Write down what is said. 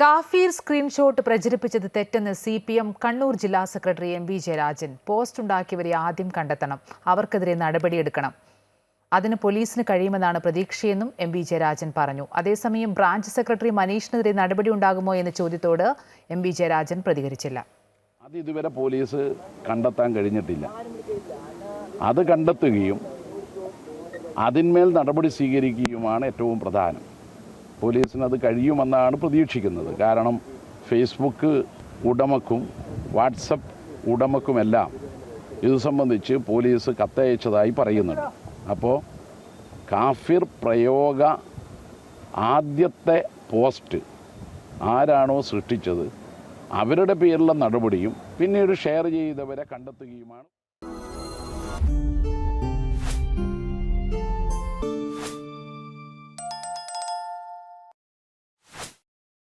കാഫീർ screenshot പ്രചരിപ്പിച്ചത് തെറ്റെന്ന് C P M Kannur ജില്ലാ secretary M V Jayarajan post ഉണ്ടാക്കിയവരെ ആദ്യം കണ്ടെത്തണം. അവർക്കെതിരെ നടപടിയെടുക്കണം. അതിന് പോലീസിന് കഴിയുമെന്നാണ് പ്രതീക്ഷയെന്നും എം വി ജയരാജൻ പറഞ്ഞു. അതേസമയം ബ്രാഞ്ച് സെക്രട്ടറി മനീഷിനെതിരെ നടപടി ഉണ്ടാകുമോ എന്ന ചോദ്യത്തോട് എം വി ജയരാജൻ പ്രതികരിച്ചില്ല. അത് ഇതുവരെ പോലീസ് കണ്ടെത്താൻ കഴിഞ്ഞിട്ടില്ല. അത് കണ്ടെത്തുകയും അതിന്മേൽ നടപടി സ്വീകരിക്കുകയുമാണ് ഏറ്റവും പ്രധാനം. പോലീസിന് അത് കഴിയുമെന്നാണ് പ്രതീക്ഷിക്കുന്നത്. കാരണം ഫേസ്ബുക്ക് ഉടമക്കും വാട്സപ്പ് ഉടമക്കുമെല്ലാം ഇത് സംബന്ധിച്ച് പോലീസ് കത്തയച്ചതായി പറയുന്നുണ്ട്. അപ്പോൾ കാഫിർ പ്രയോഗ ആദ്യത്തെ പോസ്റ്റ് ആരാണോ സൃഷ്ടിച്ചത് അവരുടെ പേരിലുള്ള നടപടിയും പിന്നീട് ഷെയർ ചെയ്തവരെ കണ്ടെത്തുകയുമാണ്.